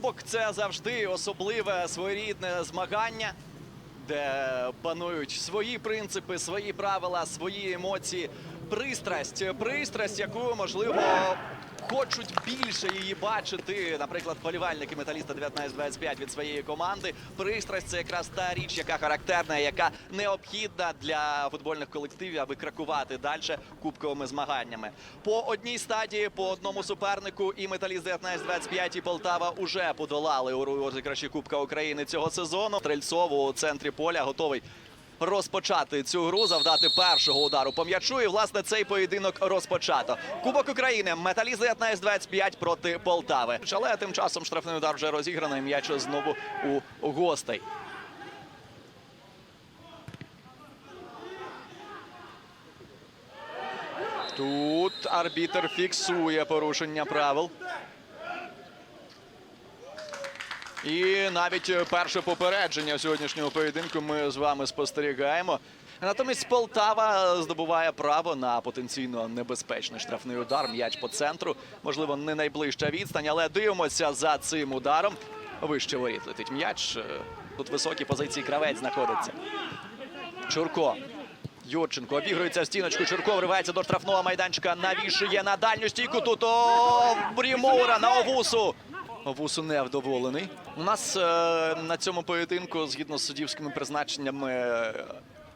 Кубок це завжди особливе своєрідне змагання, де панують свої принципи, свої правила, свої емоції. Пристрасть, пристрасть, яку можливо хочуть більше її бачити. Наприклад, вболівальники металіста 19-25 від своєї команди. Пристрасть це якраз та річ, яка характерна, яка необхідна для футбольних колективів, аби кракувати далі кубковими змаганнями. По одній стадії, по одному супернику, і металіст 19-25 і Полтава уже подолали у розіграші Кубка України цього сезону. Стрельцов у центрі поля готовий розпочати цю гру, завдати першого удару по м'ячу. І власне цей поєдинок розпочато. Кубок України металіст 19-25 проти Полтави. Але тим часом штрафний удар вже розіграно. і М'яч знову у гостей. Тут арбітер фіксує порушення правил. І навіть перше попередження сьогоднішнього поєдинку ми з вами спостерігаємо. Натомість Полтава здобуває право на потенційно небезпечний штрафний удар. М'яч по центру. Можливо, не найближча відстань, але дивимося за цим ударом. Вище воріт летить м'яч. Е, Тут високі позиції кравець знаходиться. Чурко. Юрченко обігрується в стіночку. Чурко вривається до штрафного майданчика. Навішує на дальню стійку. Тут о, Брімура на Овусу. Овусу невдоволений. У нас е, на цьому поєдинку, згідно з суддівськими призначеннями,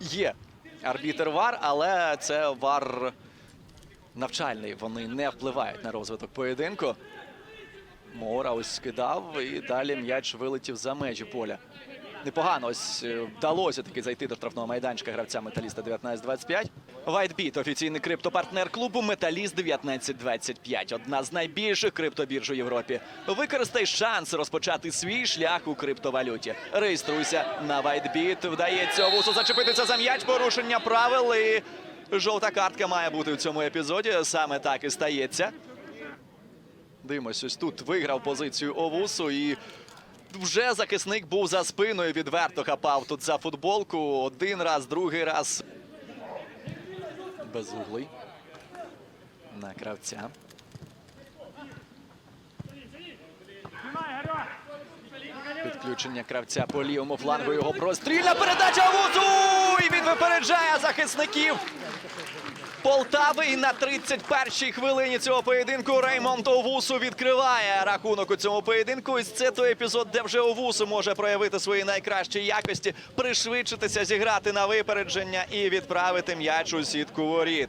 є арбітер ВАР, але це ВАР навчальний. Вони не впливають на розвиток поєдинку. Мора ось скидав і далі м'яч вилетів за межі поля. Непогано ось е, вдалося таки зайти до штрафного майданчика гравця Металіста 19-25. Вайтбіт офіційний криптопартнер клубу Металіст 19-25. Одна з найбільших криптобірж у Європі. Використай шанс розпочати свій шлях у криптовалюті. Реєструйся на Вайтбіт. Вдається Овусу зачепитися за м'яч. Порушення правил. І жовта картка має бути в цьому епізоді. Саме так і стається. Дивимось, ось тут виграв позицію Овусу і вже захисник був за спиною, відверто хапав тут за футболку. Один раз, другий раз. Безуглий. На кравця. Підключення кравця по лівому флангу. Його прострільна передача вузу! І він випереджає захисників. Полтави і на 31-й хвилині цього поєдинку Реймонд Овусу відкриває рахунок у цьому поєдинку. І це той епізод, де вже Овусу може проявити свої найкращі якості, пришвидшитися, зіграти на випередження і відправити м'яч у сітку воріт.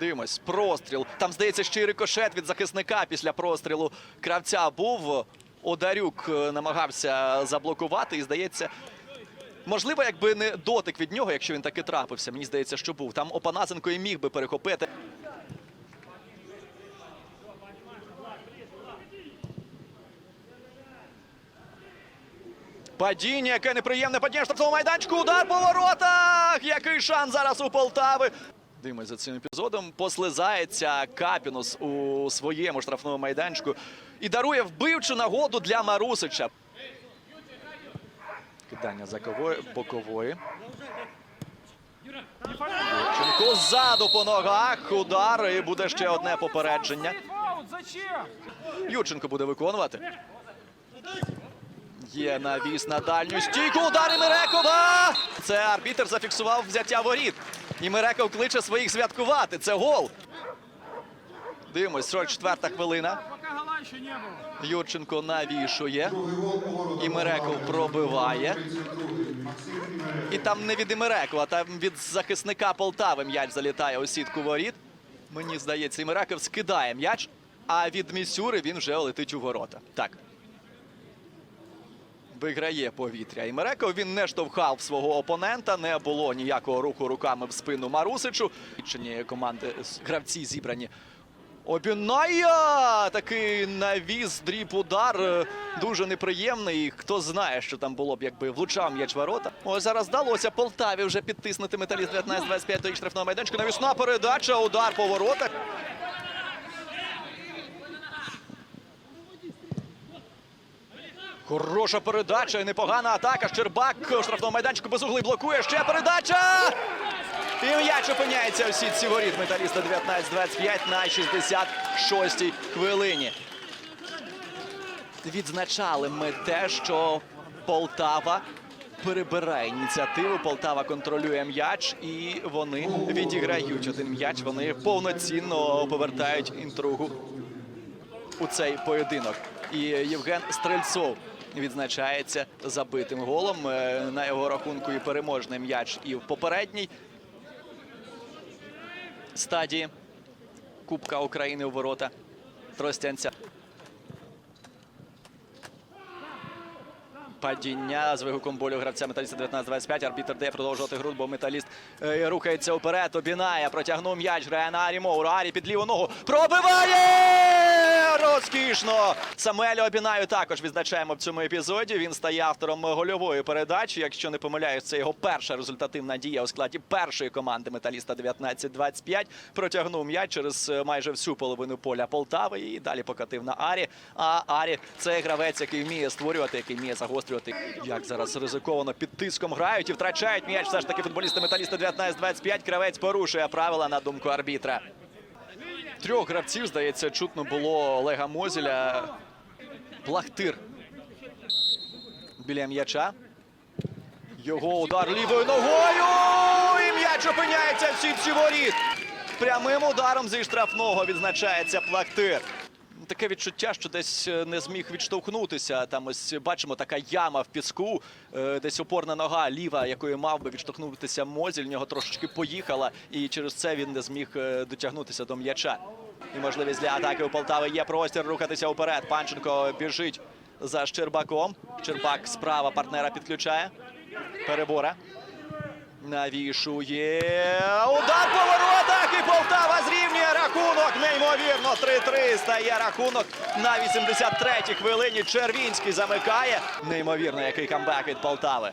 Дивимось, простріл. Там, здається, ще й рикошет від захисника після прострілу кравця був. Одарюк е, намагався заблокувати і, здається, Можливо, якби не дотик від нього, якщо він таки трапився, мені здається, що був. Там Опанасенко і міг би перехопити. Падіння, яке неприємне падіння в штрафному майданчику. Удар по воротах! Який шанс зараз у Полтави. Дивимось за цим епізодом. Послизається Капінус у своєму штрафному майданчику і дарує вбивчу нагоду для Марусича. Кидання закової бокової. Юрченко ззаду по ногах. Удар і буде ще одне попередження. Юрченко буде виконувати. Є навіс на дальню стійку. Удар Імерекова! Це арбітер зафіксував взяття воріт. Імереков кличе своїх святкувати. Це гол. Дивимось, 44-та хвилина. Юрченко навішує. Імереков пробиває. І там не від Імерекова, там від захисника Полтави м'яч залітає у сітку воріт. Мені здається, Імереков скидає м'яч, а від Місюри він вже летить у ворота. Так. Виграє повітря. Імереков він не штовхав свого опонента, не було ніякого руху руками в спину Марусичу. Команди гравці зібрані Обіная! Такий навіз, дріб удар. Дуже неприємний. Хто знає, що там було б, якби влучав м'яч ворота. Ось зараз вдалося Полтаві вже підтиснути металіст 19-25 до штрафного майданчика. Навісна передача, удар по воротах. Хороша передача непогана атака. Щербак у штрафному майданчику без угли блокує. Ще передача. І м'яч опиняється у сітці воріт металіста 19-25 на шостій хвилині. Відзначали ми те, що Полтава перебирає ініціативу. Полтава контролює м'яч, і вони відіграють один м'яч. Вони повноцінно повертають інтригу у цей поєдинок. І Євген Стрельцов відзначається забитим голом. Е, На його рахунку і переможний м'яч і в попередній стадії Кубка України у ворота Тростянця. Падіння з вигуком болю гравця металіста 19-25. Арбітр дає продовжувати гру, бо металіст е, рухається вперед. Обінає, протягнув м'яч. Грає на Арі Моура. Арі під ліву ногу. Пробиває! Розкішно! Самуелю Обінаю також відзначаємо в цьому епізоді. Він стає автором гольової передачі. Якщо не помиляюсь, це його перша результативна дія у складі першої команди металіста 19-25. Протягнув м'яч через е, майже всю половину поля Полтави і далі покатив на Арі. А Арі це гравець, який вміє створювати, який вміє загострювати. Як зараз ризиковано під тиском грають і втрачають м'яч. Все ж таки футболісти металіста 19-25. Кравець порушує правила на думку арбітра. Трьох гравців, здається, чутно було Олега Мозіля. Плахтир біля м'яча. Його удар лівою ногою. І м'яч опиняється в сітці воріт. Прямим ударом зі штрафного відзначається Плахтир. Таке відчуття, що десь е, не зміг відштовхнутися. Там ось бачимо така яма в піску, е, десь опорна нога ліва, якою мав би відштовхнутися Мозіль. В нього трошечки поїхала, і через це він не зміг е, дотягнутися до м'яча. І можливість для атаки у Полтави є простір рухатися вперед. Панченко біжить за Щербаком. Щербак справа партнера підключає. Перебора. Навішує. Удар по і Полтава зрівнює рахунок. Неймовірно, 3-3 стає рахунок на 83-й хвилині. Червінський замикає. Неймовірно, який камбек від Полтави.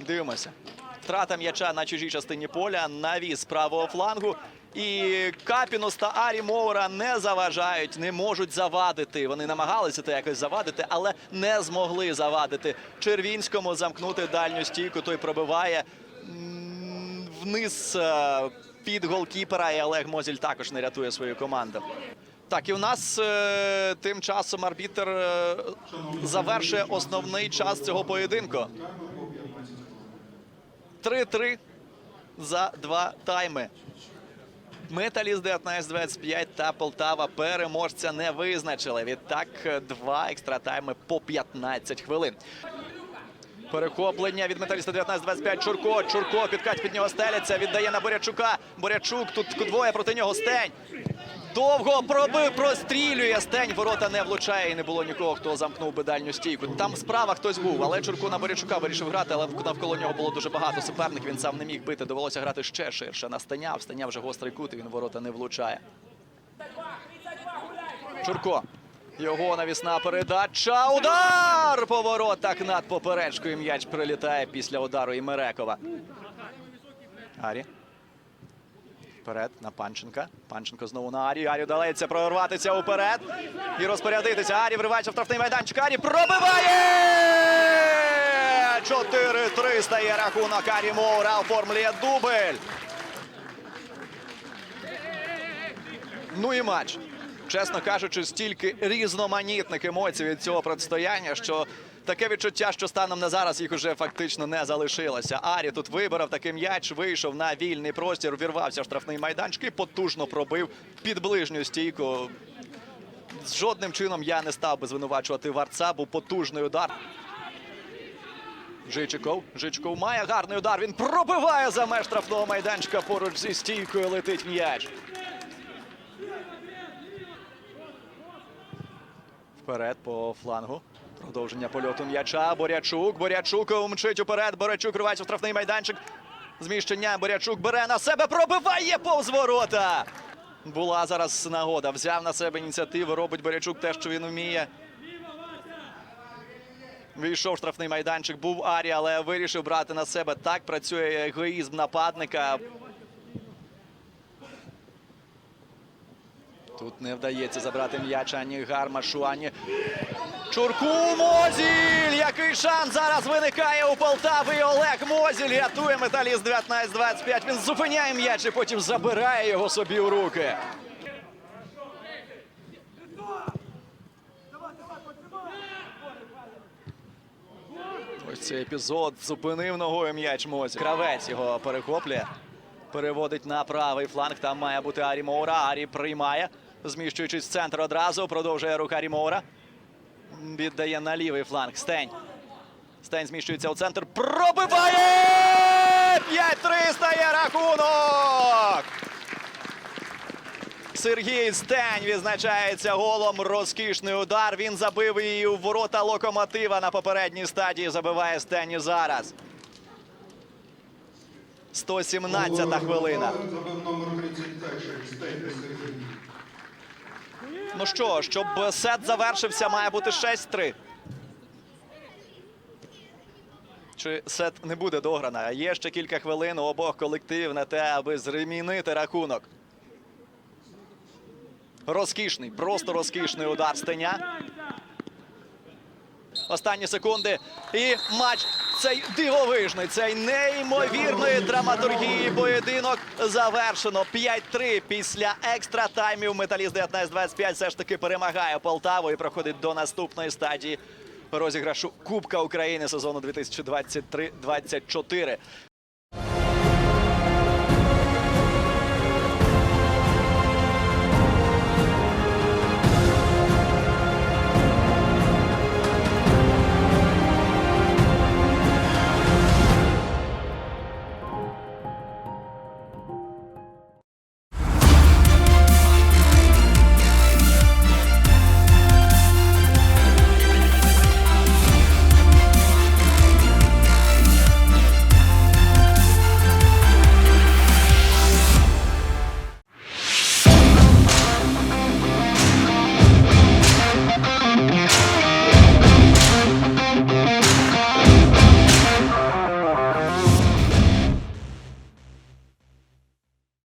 Дивимося. Втрата м'яча на чужій частині поля, навіс правого флангу. І Капінус та Арі Моура не заважають, не можуть завадити. Вони намагалися це якось завадити, але не змогли завадити. Червінському замкнути дальню стійку. Той пробиває вниз е, під голкіпера. І Олег Мозіль також не рятує свою команду. Так, і у нас е, тим часом арбітер е, завершує основний час цього поєдинку. 3-3 за два тайми. Металіст 19-25 та Полтава переможця не визначили. Відтак два екстра тайми по 15 хвилин. Перехоплення від металіста 19-25. Чурко. Чурко підкать під нього стеляться. Віддає на Борячука. Борячук тут двоє проти нього. Стень. Довго пробив, прострілює. Стень. Ворота не влучає. І не було нікого, хто замкнув би дальню стійку. Там справа хтось був, але Чурко на Борячука вирішив грати, але навколо нього було дуже багато суперників. Він сам не міг бити. Довелося грати ще ширше. На Стеня. В Стеня вже гострий кут, і він ворота не влучає. Чурко. Його навісна передача. Удар! По воротах над поперечкою. М'яч прилітає після удару Імерекова. Арі. Вперед на Панченка. Панченко знову на Арі. Арі вдається прорватися вперед і розпорядитися. Арі вривається в штрафний майданчик. Арі пробиває! 4-3 стає рахунок. Арі Моура оформлює дубль. Ну і матч. Чесно кажучи, стільки різноманітних емоцій від цього протистояння, що таке відчуття, що станом на зараз їх уже фактично не залишилося. Арі тут виборов такий м'яч, вийшов на вільний простір, вірвався в штрафний майданчик і потужно пробив під ближню стійку. Жодним чином я не став би звинувачувати Варца, був потужний удар. Жичиков. Жичиков має гарний удар. Він пробиває за меж штрафного майданчика. Поруч зі стійкою летить м'яч. Вперед по флангу. Продовження польоту м'яча. Борячук. Борячук мчить уперед. Борячук рвається в штрафний майданчик. Зміщення. Борячук бере на себе. Пробиває повз ворота. Була зараз нагода. Взяв на себе ініціативу. Робить Борячук те, що він вміє. Вийшов в штрафний майданчик. Був Арі, але вирішив брати на себе. Так працює егоїзм нападника. Тут не вдається забрати м'яч ані Гармашу, ані Чурку Мозіль! Який шанс зараз виникає у Полтави. Олег Мозіль рятує металіст 19-25. Він зупиняє м'яч і потім забирає його собі у руки. Ось цей епізод зупинив ногою м'яч Мозіль. Кравець його перехоплює. Переводить на правий фланг. Там має бути Арі Моура. Арі приймає, зміщуючись в центр одразу. Продовжує рука Арі Моура. Віддає на лівий фланг. Стень. Стень зміщується у центр. Пробиває! 5-3 стає рахунок! Сергій Стень відзначається голом. Розкішний удар. Він забив її у ворота локомотива на попередній стадії. Забиває Стень і зараз. 117 хвилина. Забив номер 31 Стейн Сергій. Ну що, щоб сет завершився, має бути 6-3. Чи сет не буде дограна? Є ще кілька хвилин у обох колективів на те, аби зремінити рахунок. Розкішний, просто розкішний удар стеня. Останні секунди. І матч цей дивовижний, цей неймовірної драматургії поєдинок завершено. 5-3 після екстра таймів. Металіст 19-25 все ж таки перемагає Полтаву і проходить до наступної стадії розіграшу Кубка України сезону 2023-2024.